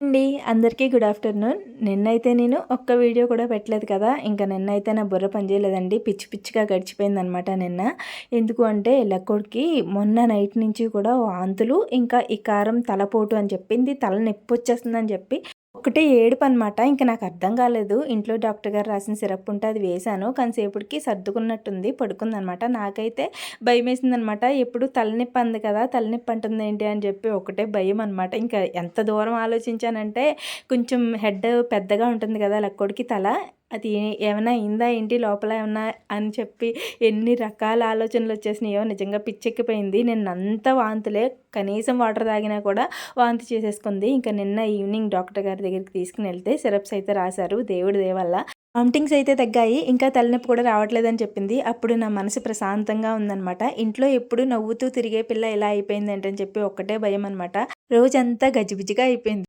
అండి. అందరికీ good afternoon. నిన్నైతే నేను ఒక్క వీడియో కూడా పెట్టలేదు కదా. ఇంకా నిన్నైతే నా బుర్ర పనిచేయలేదండి పిచ్చి పిచ్చిగా గడిచిపోయింది అనమాట నిన్న. ఎందుకు అంటే లక్కోడికి మొన్న నైట్ నుంచి కూడా వాంతులు ఇంకా ఈ కారం తలపోటు అని చెప్పింది. తల నొప్పి వచ్చేస్తుందని చెప్పి ఒకటే ఏడుపు అనమాట ఇంకా నాకు అర్థం కాలేదు. ఇంట్లో డాక్టర్ గారు రాసిన సిరప్ ఉంటే అది వేశాను. కాసేపటికి సర్దుకున్నట్టుంది పడుకుందనమాట నాకైతే భయం వేసిందనమాట ఎప్పుడు తలనొప్పి అంది కదా తలనొప్పి అంటుంది ఏంటి అని చెప్పి ఒకటే భయం అనమాట ఇంకా ఎంత దూరం ఆలోచించానంటే కొంచెం హెడ్ పెద్దగా ఉంటుంది కదా లక్కోడికి తల. అది ఏమైనా అయిందా ఏంటి? లోపల ఏమన్నా అని చెప్పి ఎన్ని రకాల ఆలోచనలు వచ్చేసినాయో నిజంగా పిచ్చెక్కిపోయింది. నిన్న అంతా వాంతులే కనీసం వాటర్ తాగినా కూడా వాంతి చేసేసుకుంది. ఇంకా నిన్న ఈవినింగ్ డాక్టర్ గారి దగ్గరికి తీసుకుని వెళ్తే సిరప్స్ అయితే రాశారు. దేవుడి దేవల్ల వామిటింగ్స్ అయితే తగ్గాయి. ఇంకా తలనొప్పి కూడా రావట్లేదని చెప్పింది. అప్పుడు నా మనసు ప్రశాంతంగా ఉందనమాట ఇంట్లో ఎప్పుడు నవ్వుతూ తిరిగే పిల్ల ఎలా అయిపోయింది ఏంటని చెప్పి ఒక్కటే భయం అనమాట రోజంతా గజిబిజిగా అయిపోయింది.